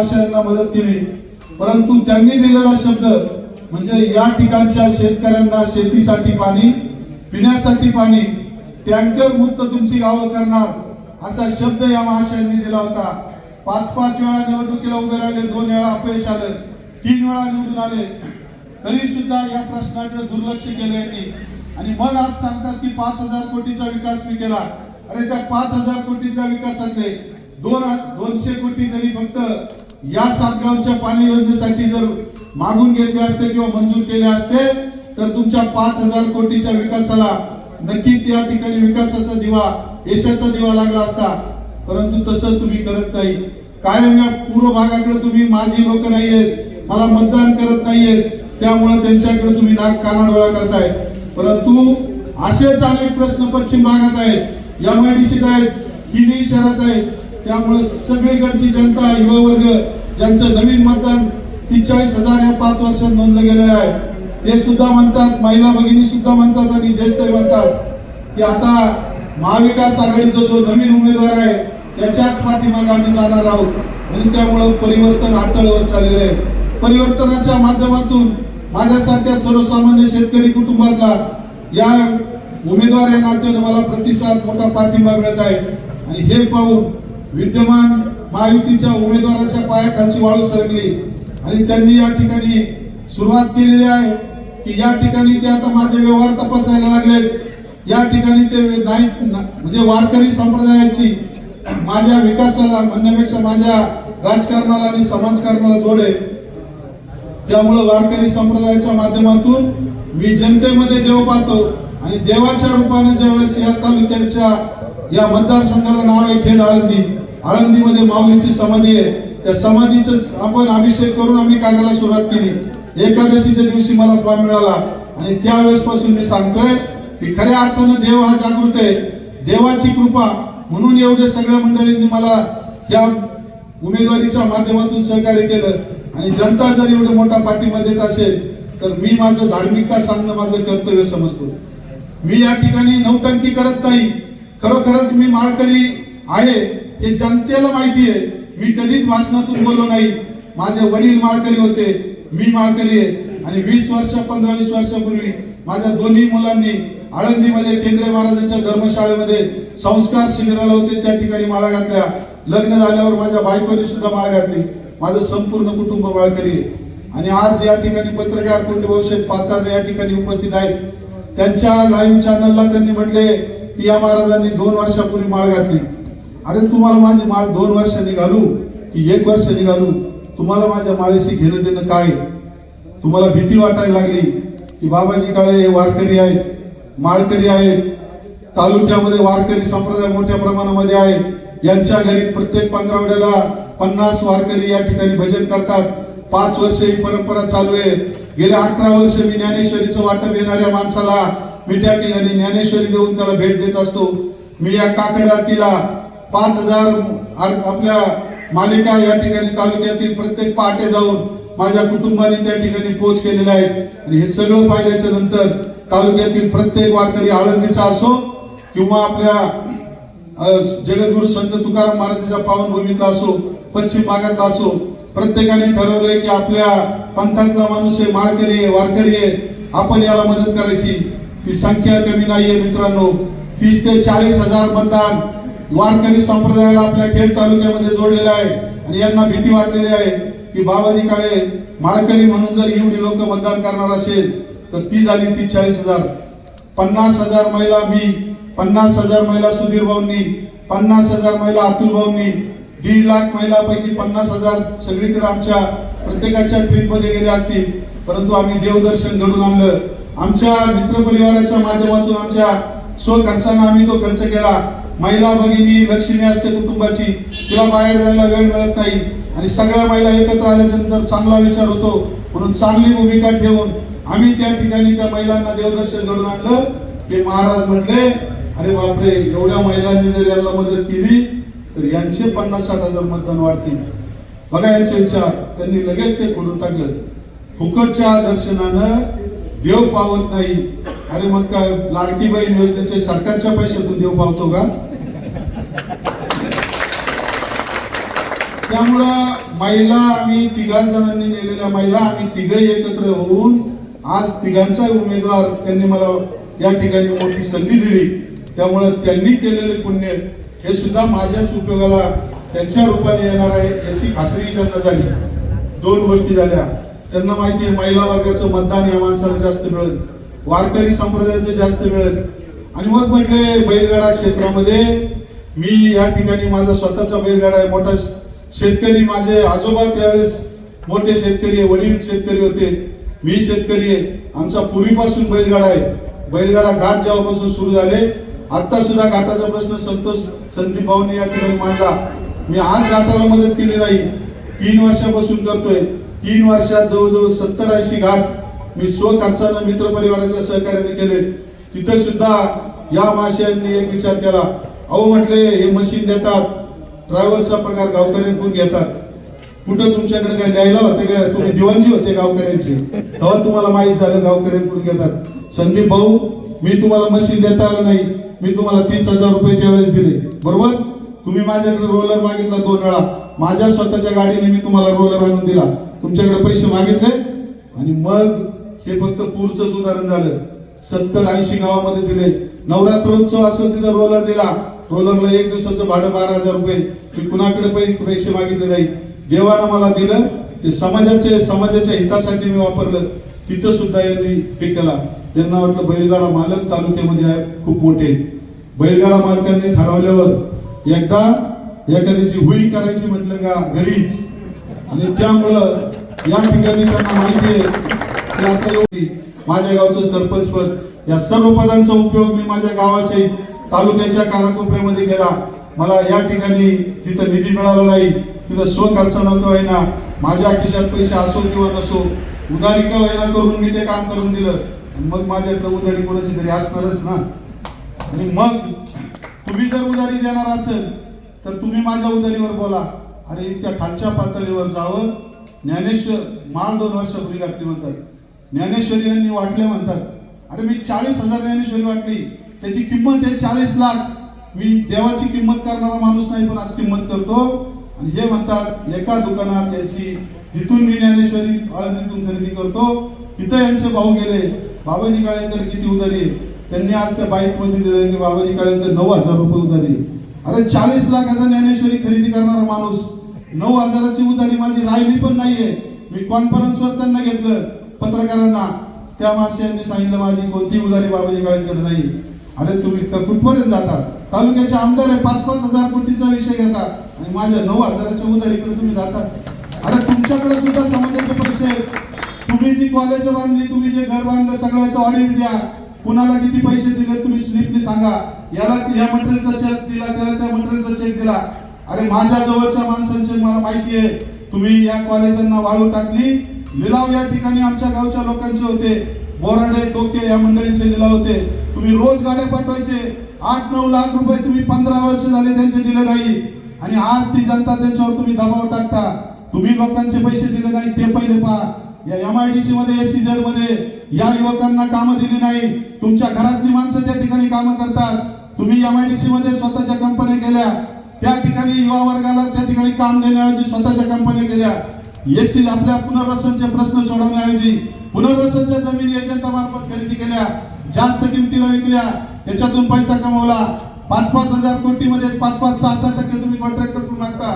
आशयांना मदत केली. परंतु त्यांनी दिलेला शब्द म्हणजे या ठिकाणच्या शेतकऱ्यांना शेतीसाठी पाणी पिण्यासाठी पाणी टँकर मुक्त तुमची गावं करणार असा शब्द या महाशयांनी दिला होता. पाच पाच वेळा निवडणुकीला उभे राहिले दोन वेळा अपयश आलं तीन वेळा निवडून आले. तरी सुद्धा या प्रश्नाकडे दुर्लक्ष केले यांनी. आणि मग आज सांगतात की पाच हजार कोटीचा विकास मी केला. अरे त्या पाच हजार कोटीतल्या विकासातले दोन दोनशे कोटी तरी फक्त या सातगावच्या पाणी योजनेसाठी जर मागून घेतले असते किंवा मंजूर केले असते तर तुमच्या पाच हजार कोटीच्या विकासाला नक्कीच या ठिकाणी विकासाचा दिवा यशाचा दिवा लागला असता. परंतु तसं तुम्ही करत नाही. कायम या पूर्व भागाकडे तुम्ही माझी लोक नाहीयेत मला मतदान करत नाहीयेत त्यामुळे त्यांच्याकडे तुम्ही नाक कानाडोळा करताय. परंतु असेच अनेक प्रश्न पश्चिम भागात आहेत एमआयडीसीत आहेत किनी शहरात आहेत त्यामुळे सगळीकडची जनता युवा वर्ग ज्यांचं नवीन मतदान तीस हजार या पाच वर्षात नोंदलं गेलेलं आहे ते सुद्धा म्हणतात महिला भगिनी सुद्धा म्हणतात आणि ज्येष्ठ म्हणतात की आता महाविकास आघाडीचा जो नवीन उमेदवार आहे त्याच्याच पाठीमागे आम्ही जाणार आहोत. आणि त्यामुळं परिवर्तन अटळ होत चाललेलं आहे. परिवर्तनाच्या माध्यमातून माझ्यासारख्या सर्वसामान्य शेतकरी कुटुंबातला या उमेदवार या नात्यानं मला प्रतिसाद मोठा पाठिंबा मिळत आहे. आणि हे पाहून विद्यमान महायुतीच्या उमेदवाराच्या पायाखालची वाळू सरकली. आणि त्यांनी या ठिकाणी सुरुवात केलेली आहे की या ठिकाणी ते आता माझे व्यवहार तपासायला लागलेत. या ठिकाणी ते नाही म्हणजे वारकरी संप्रदायाची माझ्या विकासाला म्हणण्यापेक्षा माझ्या राजकारणाला आणि समाजकारणाला जोडे त्यामुळं वारकरी संप्रदायाच्या माध्यमातून मी जनतेमध्ये देव पाहतो आणि देवाच्या रूपाने ज्यावेळेस या तालुक्याच्या या मतदारसंघाला नाव आहे खेड आळंदी आळंदीमध्ये माऊलीची समाधी आहे. त्या समाधीच आपण अभिषेक करून आम्ही कार्याला सुरुवात केली. एकादशीच्या दिवशी मला फॉर्म मिळाला. आणि त्यावेळेस पासून मी सांगतोय की खऱ्या अर्थानं देव हा जागृत आहे. देवाची कृपा. म्हणून एवढे सगळ्या मंडळींनी मला या उमेदवारीच्या माध्यमातून सहकार्य केलं. आणि जनता जर एवढं मोठा पाठिंबा देत असेल तर मी माझं धार्मिकता सांगणं माझं कर्तव्य समजतो. मी या ठिकाणी नौटंकी करत नाही. खरोखरच मी मारकरी आहे. हे जनतेला माहिती आहे. मी कधीच भाषणातून बोललो नाही. माझे वडील माळकरी होते. मी माळकरी आहे. आणि वीस वर्ष पंधरा वीस वर्षापूर्वी माझ्या दोन्ही मुलांनी आळंदीमध्ये केंद्रीय महाराजांच्या धर्मशाळेमध्ये संस्कार शिबिराला होते. त्या ठिकाणी माळा घातल्या. लग्न झाल्यावर माझ्या बायकोनी सुद्धा माळ घातली. माझं संपूर्ण कुटुंब माळकरी आहे. आणि आज या ठिकाणी पत्रकार कोंडे शेठ पाचार या ठिकाणी उपस्थित आहेत. त्यांच्या लाईव्ह चॅनलला त्यांनी म्हटले की या महाराजांनी दोन वर्षापूर्वी माळ घातली. अरे तुम्हाला माझी माळ दोन वर्ष निघालू की एक वर्ष निघालू? तुम्हाला माझ्या माळेशी घेणं देणं काय? तुम्हाला भीती वाटायला लागली की बाबाजी काळे हे वारकरी आहेत माळकरी आहेत तालुक्यामध्ये वारकरी संप्रदाय मोठ्या प्रमाणामध्ये आहे. यांच्या घरी प्रत्येक पंधरावड्याला पन्नास वारकरी या ठिकाणी भजन करतात. पाच वर्ष ही परंपरा चालू आहे. गेल्या अकरा वर्ष मी ज्ञानेश्वरीचं वाटप येणाऱ्या माणसाला मी त्या ठिकाणी ज्ञानेश्वरी घेऊन त्याला भेट देत असतो. मी या काकड आरतीला पाच हजार आपल्या मालिका या ठिकाणी तालुक्यातील प्रत्येक पहाटे जाऊन माझ्या कुटुंबाने त्या ठिकाणी पोच केलेला आहे आणि हे सगळं पाहिल्याच्या नंतर तालुक्यातील प्रत्येक वारकरी आळंदीचा असो किंवा आपल्या जगद्गुरु संत तुकाराम महाराजांच्या पावनभूमीतला असो पश्चिम भागातला असो प्रत्येकाने ठरवलंय की आपल्या पंथातला माणूस आहे माळकरी आहे वारकरी आहे आपण याला मदत करायची. ती संख्या कमी नाहीये मित्रांनो. तीस ते चाळीस हजार मतदान वारकरी संप्रदायाला आपल्या खेड तालुक्यामध्ये जोडलेला आहे. आणि यांना भीती वाटलेली आहे की बाबाजी काळे माळकरी म्हणून जर एवढी लोक मतदान करणार असेल तर ती झाली ती चाळीस हजार. पन्नास हजार महिला मी पन्नास हजार महिला सुधीर भाऊंनी पन्नास हजार महिला अतुल भाऊंनी दीड लाख महिलापैकी पन्नास हजार सगळीकडे आमच्या प्रत्येकाच्या ट्रीपमध्ये गेले असतील. परंतु आम्ही देवदर्शन घडून आणलं. आमच्या मित्रपरिवाराच्या माध्यमातून आमच्या स्वखर्चानं आम्ही तो खर्च केला. महिला भगिनी लक्ष्मी असते कुटुंबाची तिला बाहेर जायला वेळ मिळत नाही. आणि सगळ्या महिला एकत्र आल्यानंतर चांगला विचार होतो. म्हणून चांगली भूमिका ठेवून आम्ही त्या ठिकाणी त्या महिलांना देवदर्शन घडून आणलं. ते महाराज म्हटले अरे बापरे एवढ्या महिलांनी जर यांना मदत केली तर यांचे पन्नास साठ हजार मतदान वाढतील. बघा यांचे विचार. त्यांनी लगेच ते खोडून टाकलं. फुकटच्या दर्शनानं देव पावत नाही. अरे मग काय लाडकी बहीण योजनेचे सरकारच्या पैशातून देव पावतो का? त्यामुळं महिला आम्ही तिघा जणांनी नेलेल्या महिला आम्ही तिघही एकत्र होऊन आज तिघांचा उमेदवार त्यांनी मला या ठिकाणी मोठी संधी दिली. त्यामुळं त्यांनी केलेले पुण्य हे सुद्धा माझ्याच उपयोगाला त्यांच्या रूपाने येणार आहे याची खात्री त्यांना झाली. दोन गोष्टी झाल्या. त्यांना माहिती आहे महिला वर्गाचं मतदान या माणसाला जास्त मिळत वारकरी संप्रदायाचं जास्त मिळत आणि मग म्हटले बैलगाडा क्षेत्रामध्ये मी या ठिकाणी माझा स्वतःचा बैलगाडा आहे मोठा शेतकरी माझे आजोबा त्यावेळेस मोठे शेतकरी आहे वडील शेतकरी होते. मी शेतकरी आहे. आमचा पूर्वीपासून बैलगाडा आहे. बैलगाडा घाट जेव्हापासून सुरू झाले आता सुद्धा घाटाचा प्रश्न संतोष संदीप भाऊने या ठिकाणी मांडला. मी आज घाटाला मदत केली नाही. तीन वर्षापासून करतोय. तीन वर्षात जवळजवळ सत्तर ऐंशी घाट मी स्वखर्चानं मित्र परिवाराच्या सहकार्याने केले. तिथे सुद्धा या माशांनी एक विचार केला. अहो म्हटले हे मशीन देतात. ड्रायव्हरचा पगार गावकऱ्यांकडून घेतात. कुठं तुमच्याकडे काय द्यायला होते का? तुम्ही दिवाणजी होते गावकऱ्यांचे. तेव्हा तुम्हाला माहीत झालं गावकऱ्यांकडून घेतात. संदीप भाऊ मी तुम्हाला मशीन देता आलं नाही. मी तुम्हाला तीस हजार रुपये त्यावेळेस दिले. बरोबर? तुम्ही माझ्याकडे रोलर मागितला दोन वेळा. माझ्या स्वतःच्या गाडीने मी तुम्हाला रोलर आणून दिला. तुमच्याकडे पैसे मागितले? आणि मग हे फक्त पूरच उदाहरण झालं. सत्तर ऐंशी गावामध्ये दिले. नवरात्रोत्सव असेल तिथं रोलर दिला. रोलरला एक दिवसाचं भाडं बारा हजार रुपये. मी कुणाकडे पण पैसे मागितले नाही. देवानं मला दिलं ते समाजाचे समाजाच्या हितासाठी मी वापरलं. तिथं सुद्धा यांनी हे केला. त्यांना वाटलं बैलगाडा मालक तालुक्यामध्ये आहे खूप मोठे. बैलगाडा मालकांनी ठरवल्यावर एकदा एखाद्याची हुई करायची म्हटलं का घरीच. आणि त्यामुळं या ठिकाणी त्यांना माहिती आहे की आता एवढी माझ्या गावचं सरपंच पद या सर्व पदांचा उपयोग मी माझ्या गावासहित तालुक्याच्या कानाकोपऱ्यामध्ये गेला. मला या ठिकाणी जिथं निधी मिळाला नाही तिथं स्व खर्च नव्हतं आहे ना माझ्या खिशात पैसे असो किंवा नसो उदारी का होईना करून मी ते काम करून दिलं. मग माझ्याकडे उदारी कोणाची तरी असणारच ना. आणि मग तुम्ही जर उधारी देणार असेल तर तुम्ही माझ्या उधारीवर बोला. अरे इतक्या खालच्या पातळीवर जावं. ज्ञानेश्वर माल दोन वर्षापूर्वी घातली म्हणतात. ज्ञानेश्वरी यांनी वाटले म्हणतात अरे मी चाळीस हजार ज्ञानेश्वरी वाटली. त्याची किंमत आहे चाळीस लाख. मी देवाची किंमत करणारा माणूस नाही पण आज किंमत करतो. आणि हे म्हणतात एका दुकानात याची जिथून मी ज्ञानेश्वरी आळंदीतून खरेदी करतो तिथं यांचे भाऊ गेले. बाबाजी काळेंकडे किती उधारी? त्यांनी आज त्या बाईकमध्ये दिलं की बाबाजी काळेंकडे नऊ हजार रुपये उधारी. अरे चाळीस लाखाचा ज्ञानेश्वरी खरेदी करणारा माणूस. नऊ हजाराची उधारी माझी राहिली पण नाहीये. मी कॉन्फरन्सवर त्यांना घेतलं पत्रकारांना. त्या माणसांनी सांगितलं माझी कोणती उधारी बाबाजी काळेंकडे नाही. अरे तुम्ही कुठपर्यंत जातात? तालुक्याचे आमदार आहे पाच पाच हजार कोटीचा विषय घेतात. आणि माझ्या नऊ हजाराच्या उधारीकडे तुम्ही जातात. अरे तुमच्याकडे सुद्धा समाजाचे पैसे आहेत. तुम्ही जी कॉलेज बांधली तुम्ही जे घर बांधलं सगळ्याचं ऑडिट द्या. कुणाला किती पैसे दिले तुम्ही स्लिपने सांगा. याला या मटेरियलचा चेक दिला त्याला त्या मटेरियलचा चेक दिला. अरे माझ्या जवळच्या माणसांचे मला माहिती आहे. तुम्ही या कॉलेजांना वाळू टाकली. लिलाव या ठिकाणी आमच्या गावच्या लोकांचे होते. बोराडे टोके या मंडळींचे लिलाव होते. तुम्ही रोज गाड्या पाठवायचे. आठ नऊ लाख रुपये तुम्ही पंधरा वर्ष झाले त्यांचे दिले नाही. आणि आज ती जनता त्यांच्यावर तुम्ही दबाव टाकता. तुम्ही लोकांचे पैसे दिले नाही ते पहिले पहा. या एम आय डी सी मध्ये एसमध्ये या युवकांना कामं दिली नाही. तुमच्या घरातली माणसं त्या ठिकाणी कामं करतात. तुम्ही एम आय डी सी मध्ये स्वतःच्या कंपन्या केल्या. त्या ठिकाणी युवा वर्गाला त्या ठिकाणी काम देण्याऐवजी स्वतःच्या कंपन्या केल्या. एसी आपल्या पुनर्वसनचे प्रश्न सोडवण्याऐवजी पुनर्वसनच्या जमिनी एजंटामार्फत खरेदी केल्या. जास्त किमतीला विकल्या त्याच्यातून पैसा कमवला. पाच पाच हजार कोटीमध्ये पाच पाच सहा सहा टक्के तुम्ही कॉन्ट्रॅक्टर मागता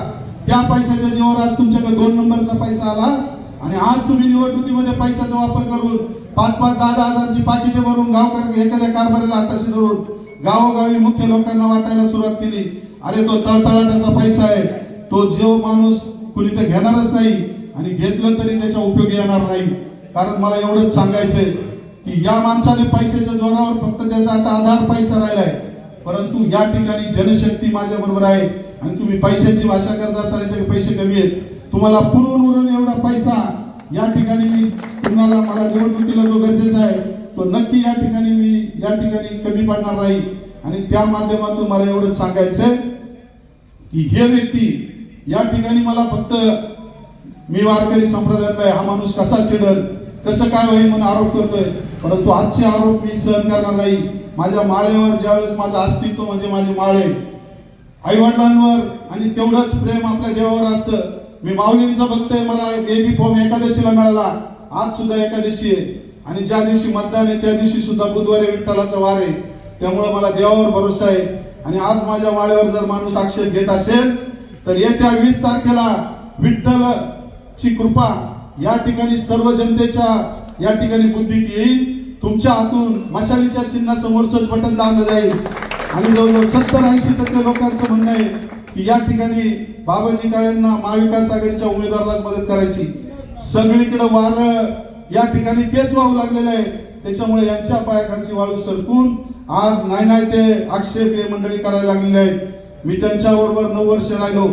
त्या पैशाच्या जीवावर आज तुमच्याकडे दोन नंबरचा पैसा आला. आणि आज तुम्ही निवडणुकीमध्ये पैशाचा वापर करून पाच पाच दहा दहा हजारची पाकिटे भरून गावकर एखाद्या कारभाराला हाताशी धरून गावोगावी मुख्य लोकांना वाटायला सुरुवात केली. अरे तो तळतळाटाचा पैसा आहे. तो जेव माणूस कुणी तर घेणारच नाही. आणि घेतलं तरी त्याच्या उपयोगी येणार नाही. कारण मला एवढंच सांगायचंय. की या माणसाने पैशाच्या जोरावर फक्त त्याचा आता आधार पैसा राहिलाय. परंतु या ठिकाणी जनशक्ती माझ्या बरोबर आहे आणि तुम्ही पैशाची भाषा करत असाल याच्याकडे पैसे कमी आहेत. तुम्हाला पुरवून उरून एवढा पैसा या ठिकाणी मी तुम्हाला मला निवडणुकीला जो गरजेचा आहे तो नक्की या ठिकाणी मी या ठिकाणी कमी पडणार नाही. आणि त्या माध्यमातून मला एवढंच सांगायचंय की हे व्यक्ती या ठिकाणी मला फक्त मी वारकरी संप्रदायातला आहे हा माणूस कसा चिडल? कसं काय होईल म्हणून आरोप करतोय. परंतु आजचे आरोप मी सहन करणार नाही. माझ्या माळेवर ज्यावेळेस माझं अस्तित्व म्हणजे माझे माळे आई वडिलांवर आणि तेवढंच प्रेम आपल्या देवावर असतं. मी माऊलींचं बघतोय मला एबी फॉर्म एकादशीला मिळाला. आज सुद्धा एकादशी आहे. आणि ज्या दिवशी मतदान आहे त्या दिवशी सुद्धा बुधवारी विठ्ठलाचा वार आहे. त्यामुळे मला देवावर भरोसा आहे. आणि आज माझ्या माळेवर जर माणूस आक्षेप घेत असेल तर येत्या वीस तारखेला विठ्ठल ची कृपा या ठिकाणी सर्व जनतेच्या या ठिकाणी बुद्धीत येईल. तुमच्या हातून मशालीच्या चिन्हासमोरच बटन दाबलं जाईल. आणि जवळजवळ सत्तर ऐंशी टक्के लोकांचं म्हणणं आहे की या ठिकाणी बाबाजी काळेंना महाविकास आघाडीच्या उमेदवाराला मदत करायची. सगळीकडे वार या ठिकाणी तेच वाहू लागलेलं आहे. त्याच्यामुळे यांच्या पायाखालची वाळू सरकून आज नाही नाही ते आक्षेप हे मंडळी करायला लागलेले आहेत. मी त्यांच्या बरोबर नऊ वर्ष राहिलो.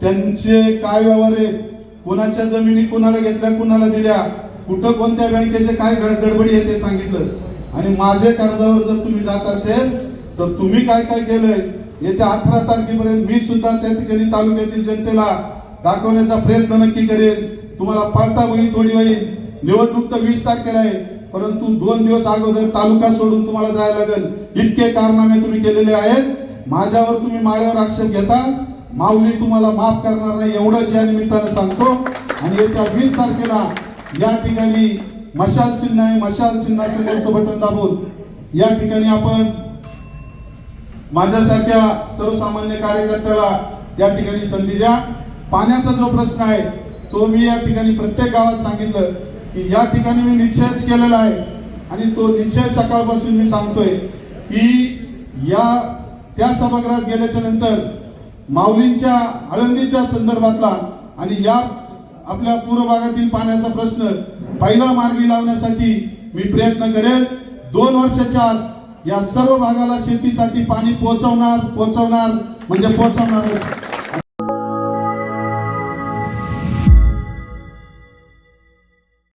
त्यांचे काय व्यवहार आहे कोणाच्या जमिनी कोणाला घेतल्या कोणाला दिल्या कुठं कोणत्या बँकेचे काय गड- गडबडी आहे ते सांगितलं. आणि माझे कर्जावर जर तुम्ही जात असेल तर तुम्ही काय काय केलंय? येत्या अठरा तारखेपर्यंत मी सुद्धा त्या ठिकाणी तालुक्यातील जनतेला दाखवण्याचा प्रयत्न नक्की करेल तुम्हाला पळता होईल थोडी होईल. निवडणूक तर वीस तारखेला आहे. परंतु दोन दिवस अगोदर तालुका सोडून तुम्हाला जायला लागेल. इतके कारनामे तुम्ही केलेले आहेत. माझ्यावर तुम्ही माळ्यावर आक्षेप घेता. माऊली तुम्हाला माफ करणार नाही एवढंच या निमित्तानं सांगतो. आणि येत्या वीस तारखेला या ठिकाणी मशाल चिन्ह आहे मशाल चिन्हासमोरचं बटन दाबून या ठिकाणी आपण माझ्यासारख्या सर्वसामान्य कार्यकर्त्याला या ठिकाणी संधी द्या. पाण्याचा जो प्रश्न आहे तो मी या ठिकाणी प्रत्येक गावात सांगितलं की या ठिकाणी मी निश्चयच केलेला आहे. आणि तो निश्चय सकाळपासून मी सांगतोय की या त्या सभागृहात गेल्याच्यानंतर माऊलींच्या आळंदीच्या संदर्भातला आणि या आपल्या पूर्व भागातील पाण्याचा प्रश्न पहिला मार्गी लावण्यासाठी मी प्रयत्न करेल. दोन वर्षाच्या आत या सर्व भागाला शेतीसाठी पाणी पोहोचवणार पोहोचवणार म्हणजे पोहोचवणार